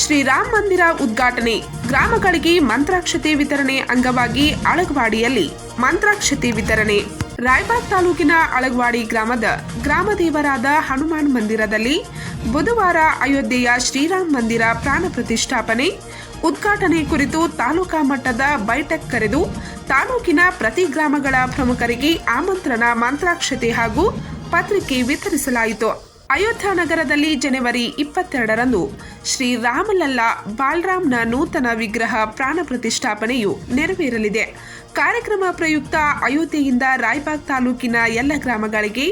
ಶ್ರೀರಾಮ್ ಮಂದಿರ ಉದ್ಘಾಟನೆ. ಗ್ರಾಮಗಳಿಗೆ ಮಂತ್ರಾಕ್ಷತೆ ವಿತರಣೆ ಅಂಗವಾಗಿ ಅಳಗವಾಡಿಯಲ್ಲಿ ಮಂತ್ರಾಕ್ಷತೆ ವಿತರಣೆ. ರಾಯಬಾಗ್ ತಾಲೂಕಿನ ಅಳಗವಾಡಿ ಗ್ರಾಮದ ಗ್ರಾಮ ದೇವರಾದ ಹನುಮಾನ್ ಮಂದಿರದಲ್ಲಿ ಬುಧವಾರ ಅಯೋಧ್ಯೆಯ ಶ್ರೀರಾಮ್ ಮಂದಿರ ಪ್ರಾಣ ಪ್ರತಿಷ್ಠಾಪನೆ. ಉದ್ಘಾಟನೆ ಕುರಿತು ತಾಲೂಕಾ ಮಟ್ಟದ ಬೈಠಕ್ ಕರೆದು ತಾಲೂಕಿನ ಪ್ರತಿ ಗ್ರಾಮಗಳ ಪ್ರಮುಖರಿಗೆ ಆಮಂತ್ರಣ, ಮಂತ್ರಾಕ್ಷತೆ ಹಾಗೂ ಪತ್ರಿಕೆ ವಿತರಿಸಲಾಯಿತು. ಅಯೋಧ್ಯ ನಗರದಲ್ಲಿ ಜನವರಿ ಇಪ್ಪತ್ತೆರಡರಂದು ಶ್ರೀ ರಾಮಲಲ್ಲಾ ಬಾಲರಾಮ್ನ ನೂತನ ವಿಗ್ರಹ ಪ್ರಾಣ ಪ್ರತಿಷ್ಠಾಪನೆಯು ನೆರವೇರಲಿದೆ. ಕಾರ್ಯಕ್ರಮ ಪ್ರಯುಕ್ತ ಅಯೋಧ್ಯೆಯಿಂದ ರಾಯ್ಬಾಗ್ ತಾಲೂಕಿನ ಎಲ್ಲ ಗ್ರಾಮಗಳಿಗೆ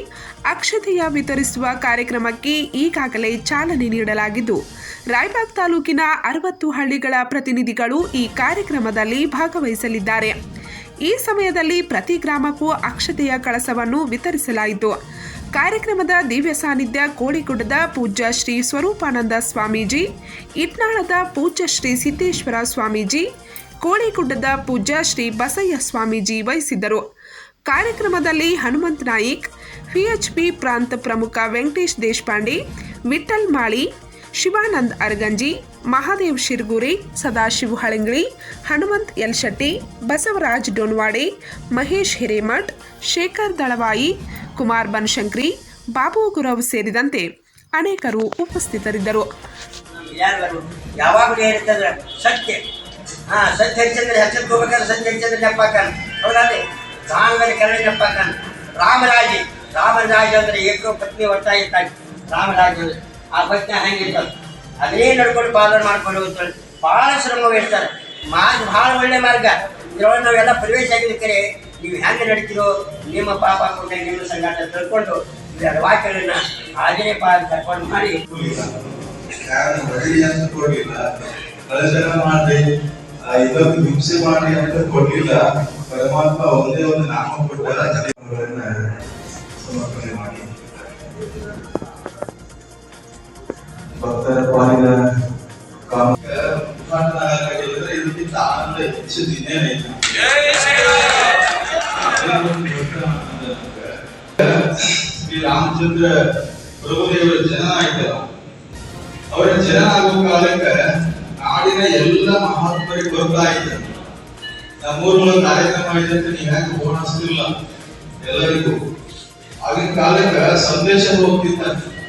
ಅಕ್ಷತೆಯ ವಿತರಿಸುವ ಕಾರ್ಯಕ್ರಮಕ್ಕೆ ಈಗಾಗಲೇ ಚಾಲನೆ ನೀಡಲಾಗಿದ್ದು, ರಾಯ್ಬಾಗ್ ತಾಲೂಕಿನ ಅರವತ್ತು ಹಳ್ಳಿಗಳ ಪ್ರತಿನಿಧಿಗಳು ಈ ಕಾರ್ಯಕ್ರಮದಲ್ಲಿ ಭಾಗವಹಿಸಲಿದ್ದಾರೆ. ಈ ಸಮಯದಲ್ಲಿ ಪ್ರತಿ ಗ್ರಾಮಕ್ಕೂ ಅಕ್ಷತೆಯ ಕಳಸವನ್ನು ವಿತರಿಸಲಾಯಿತು. ಕಾರ್ಯಕ್ರಮದ ದಿವ್ಯ ಸಾನ್ನಿಧ್ಯ ಕೋಳಿಗುಡ್ಡದ ಪೂಜ್ಯ ಶ್ರೀ ಸ್ವರೂಪಾನಂದ ಸ್ವಾಮೀಜಿ ಇಟ್ನಾಳದ ಪೂಜ್ಯ ಶ್ರೀ ಸಿದ್ದೇಶ್ವರ ಸ್ವಾಮೀಜಿ ಕೋಳಿಗುಡ್ಡದ ಪೂಜ್ಯ ಶ್ರೀ ಬಸಯ್ಯ ಸ್ವಾಮೀಜಿ ವಹಿಸಿದ್ದರು. ಕಾರ್ಯಕ್ರಮದಲ್ಲಿ ಹನುಮಂತ್ ನಾಯಕ್ ಪಿಎಚ್ಪಿ ಪ್ರಾಂತ ಪ್ರಮುಖ ವೆಂಕಟೇಶ್ ದೇಶಪಾಂಡೆ ವಿಠಲ್ ಮಾಳಿ, ಶಿವಾನಂದ್ ಅರಗಂಜಿ, ಮಹಾದೇವ್ ಶಿರ್ಗುರಿ, ಸದಾಶಿವ ಹಳಂಗ್ಳಿ, ಹನುಮಂತ್ ಎಲ್ಶೆಟ್ಟಿ, ಬಸವರಾಜ್ ಡೋನ್ವಾಡೆ, ಮಹೇಶ್ ಹಿರೇಮಠ್, ಶೇಖರ್ ದಳವಾಯಿ ಕುಮಾರ್ ಬನಶಂಕರಿ, ಬಾಬು ಗುರವ್ ಸೇರಿದಂತೆ ಅನೇಕರು ಉಪಸ್ಥಿತರಿದ್ದರು. ಯಾವಾಗಲೂ ಸತ್ಯ. ಸತ್ಯ ಹರಿಚಂದ್ರ ಹೆಸರು ಸತ್ಯ ರಾಮರಾಜಿ. ರಾಮರಾಜ ಅಂದ್ರೆ ಏಕೋ ಪತ್ನಿ ಒತ್ತಾಯ ತಾಯಿ ರಾಮರಾಜ ಆ ಪತ್ನಿ ಹೆಂಗಿರ್ತಾರೆ ಅದೇ ನಡ್ಕೊಂಡು ಪಾಲನೆ ಮಾಡ್ಕೊಂಡು ಹೋಗ್ತಾರೆ ಭಾಳ ಶ್ರಮ ಇರ್ತಾರೆ ಮಾರ್ಗ ಭಾಳ ಒಳ್ಳೆ ಮಾರ್ಗ. ಇದರೊಳಗೆ ನಾವೆಲ್ಲ ಪ್ರವೇಶ ಆಗಿರ್ತಾರೆ ನೀವು ಹೆಂಗೆ ನಡೀತಿರೋ ನಿಮ್ಮ ಪಾಪ ಕೊಟ್ಟೆ ನಿಮ್ಮ ಸಂಗಾಟ ತಿಳ್ಕೊಂಡು ಇದರ ವಾಕ್ಯಗಳನ್ನ ಹಾಗೇ ಪಾದ ಕರ್ಕೊಂಡು ಮಾಡಿ ಯಾರು ಬರೀ ಅಂತ ಕೊಡ್ಲಿಲ್ಲ. ಕಳಚನ ಮಾಡಿ ಆ, ಇದೊಂದು ಹಿಂಸೆ ಮಾಡಿ ಅಂತ ಕೊಡ್ಲಿಲ್ಲ. ಪರಮಾತ್ಮ ಒಂದೇ ಒಂದು ನಾಮ ಕೊಟ್ಟ ಸಮರ್ಪಣೆ ಮಾಡಿ. ಭಕ್ತರ ಪಾಲಿನ ಕಾಮ ಮುಖಾಂತರ ಇದಕ್ಕಿಂತ ಆನಂದ ಹೆಚ್ಚು ದಿನೇ ಆಯ್ತು ಅದೊಂದು ದೊಡ್ಡ ಆನಂದ ನಮ್ಗೆ. ಶ್ರೀ ರಾಮಚಂದ್ರ ಪ್ರಭುದೇವರ ಜನನ ಆಯ್ತಲ್ಲ. ಅವರ ಜನನ ಆಗೋ ಕಾಲಕ್ಕೆ ನಾಡಿನ ಎಲ್ಲ ಮಹಾತ್ಮರಿಗೆ ಬರ್ತಾ ಇದ್ದ ನಮ್ಮೂರುಗಳ ಕಾರ್ಯಕ್ರಮ ಆಯ್ತಂತ, ನೀವು ಯಾಕೆ ಫೋನ್ ಎಲ್ಲರಿಗೂ. ಆಗಿನ ಕಾಲಕ್ಕೆ ಸಂದೇಶ ಹೋಗ್ತಿದ್ದ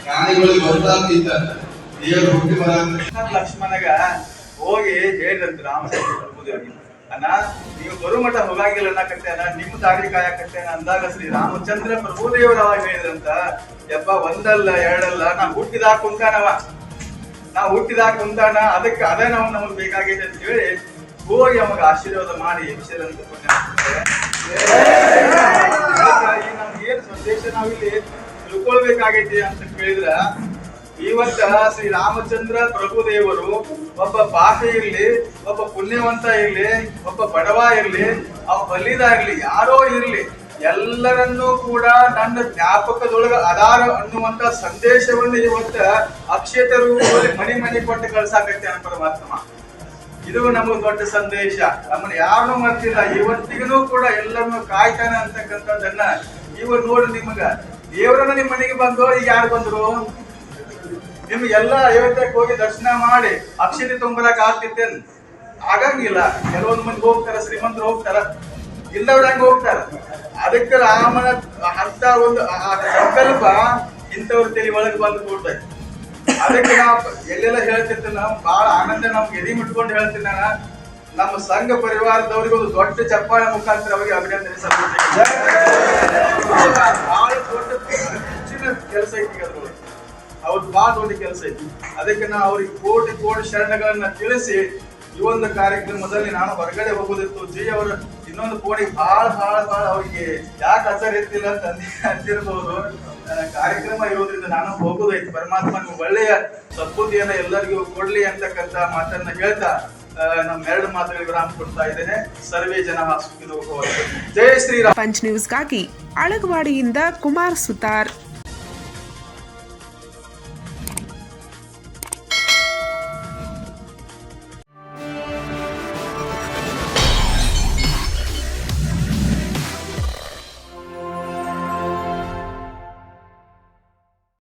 ಜ್ಞಾನಿಗಳಿಗೆ ಗೊತ್ತಾಗ್ತಿದ್ದ ದೇವರು ಹುಟ್ಟಿ ಬರ ಲಕ್ಷ್ಮಣಗ ಹೋಗಿ ಹೇಳಿದಂತೆ ರಾಮಚಂದ್ರ ಪ್ರಭುದೇವರಿಗೆ. ಅಣ್ಣ, ನೀವು ಬರು ಮಠ ಹೋಗಾಗಿಲ್ಲ ಅಣ್ಣ, ನಿಮ್ಮ ಕಾಯ ಕಾಯಕತ್ತೇನ ಅಂದಾಗ ಶ್ರೀ ರಾಮಚಂದ್ರ ಪ್ರಭುದೇವರು ಅವಾಗ ಹೇಳಿದ್ರಂತ ಯಪ್ಪ, ಒಂದಲ್ಲ, ಎರಡಲ್ಲ, ನಾ ಹುಟ್ಟಿದಾ ಕುಂತಾನವ ನಾ ಹುಟ್ಟಿದಾ ಕುಂತಾನ ಅದಕ್ಕೆ ಅದೇ ನಾವು ನಮಗ್ ಬೇಕಾಗಿದೆ ಅಂತ ಹೇಳಿ ಹೋಗಿ ಅವಾಗ ಆಶೀರ್ವಾದ ಮಾಡಿ ಅಂತ ಏನ್ ಸಂದೇಶ ನಾವಿಲ್ಲಿ ತಿಳ್ಕೊಳ್ಬೇಕಾಗೈತಿ ಅಂತ ಕೇಳಿದ್ರ ಇವತ್ತ ಶ್ರೀ ರಾಮಚಂದ್ರ ಪ್ರಭುದೇವರು ಒಬ್ಬ ಪಾಪ ಇರ್ಲಿ, ಒಬ್ಬ ಪುಣ್ಯವಂತ ಇರ್ಲಿ, ಒಬ್ಬ ಬಡವ ಇರ್ಲಿ ಅವ ಬಲಿದ ಇರ್ಲಿ, ಯಾರೋ ಇರ್ಲಿ, ಎಲ್ಲರನ್ನೂ ಕೂಡ ನನ್ನ ಜ್ಞಾಪಕದೊಳಗ ಅದಾರ ಅನ್ನುವಂತ ಸಂದೇಶವನ್ನು ಇವತ್ತ ಅಕ್ಷೇತ ರೂಪದಲ್ಲಿ ಮನೆ ಮನೆ ಕೊಟ್ಟು ಕಳ್ಸಾಕತ್ತೆ ಅನ್ನ ಪರಮಾತ್ಮ. ಇದು ನಮ್ಮ ದೊಡ್ಡ ಸಂದೇಶ. ನಮ್ಮನ್ನ ಯಾರನ್ನೂ ಮರ್ತಿಲ್ಲ. ಇವತ್ತಿಗೂ ಕೂಡ ಎಲ್ಲರನ್ನೂ ಕಾಯ್ತಾನೆ ಅಂತಕ್ಕಂಥದ್ದನ್ನ ಇವ ನೋಡಿ ನಿಮಗ. ದೇವರನ್ನ ನಿಮ್ಮ ಮನೆಗೆ ಬಂದು ಈಗ ಯಾರು ಬಂದ್ರು? ನಿಮ್ಗೆ ಎಲ್ಲ ಅಯೋಧ್ಯಕ್ಕೆ ಹೋಗಿ ದರ್ಶನ ಮಾಡಿ ಅಕ್ಷತೆ ತುಂಬಲಕ್ಕೆ ಆಗ್ತಿತ್ತೇನ್? ಆಗಂಗಿಲ್ಲ. ಕೆಲವೊಂದು ಮಂದಿ ಹೋಗ್ತಾರ, ಶ್ರೀಮಂತರು ಹೋಗ್ತಾರ. ಇಲ್ಲವ್ರ ಹಂಗ ಹೋಗ್ತಾರ. ಅದಕ್ಕೆ ರಾಮನ ಅಂತ ಒಂದು ಸಂಕಲ್ಪ ಇಂಥವ್ರ ತಲೆ ಒಳಗೆ ಬಂದು ಕೂಡ್ತೈತಿ ಅದಕ್ಕೆ ನಾವು ಎಲ್ಲೆಲ್ಲ ಹೇಳ್ತಿರ್ತೀನಿ ನಾವು ಬಹಳ ಆನಂದ ನಮ್ಗೆ ಎದಿ ಮುಟ್ಕೊಂಡು ಹೇಳ್ತೀನಿ ನಾನು. ನಮ್ಮ ಸಂಘ ಪರಿವಾರದವ್ರಿಗೆ ಒಂದು ದೊಡ್ಡ ಚಪ್ಪಾಳೆ ಮುಖಾಂತರ ಅವರಿಗೆ ಅಭಿನಂದನೆ ಸಲ್ಲಿಸ್ತೀನಿ. ಬಹಳ ದೊಡ್ಡ ಹೆಚ್ಚಿನ ಕೆಲಸ ಬಹಳ ದೊಡ್ಡ ಕೆಲಸ ಐತಿ. ಅದಕ್ಕೆ ನಾವು ಅವ್ರಿಗೆ ಕೋಟಿ ಕೋಟಿ ಶರಣಗಳನ್ನ ತಿಳಿಸಿ ಈ ಒಂದು ಕಾರ್ಯಕ್ರಮದಲ್ಲಿ ನಾನು ಹೊರಗಡೆ ಹೋಗೋದಿತ್ತು. ಜಿ ಅವರು ಇನ್ನೊಂದು ಕೋಟಿಗೆ ಬಹಳ ಬಹಳ ಬಹಳ ಅವ್ರಿಗೆ ಯಾಕೆ ಅಸರ್ ಇರ್ತಿಲ್ಲ ಅಂತ ಅಂದಿ ಅಂತಿರ್ಬೋದು ಕಾರ್ಯಕ್ರಮ ಇರೋದ್ರಿಂದ ನಾನು ಹೋಗೋದೈತಿ ಪರಮಾತ್ಮ ನಿಮ್ಗೆ ಒಳ್ಳೆಯ ಸದ್ಬುದ್ಧಿಯನ್ನ ಎಲ್ಲರಿಗೂ ಕೊಡ್ಲಿ ಅಂತಕ್ಕಂತ ಮಾತನ್ನ ಹೇಳ್ತಾ ವಿರಾಮ ಕೊಡ್ತಾ ಇದ್ದೇನೆ. ಸರ್ವೇ ಜನ ಸುಖಿನೋ ಭವಂತು. ಜೈ ಶ್ರೀರಾಮ್. ಪಂಚ್ ನ್ಯೂಸ್ಗಾಗಿ ಅಳಗವಾಡಿಯಿಂದ ಕುಮಾರ್ ಸುತಾರ್.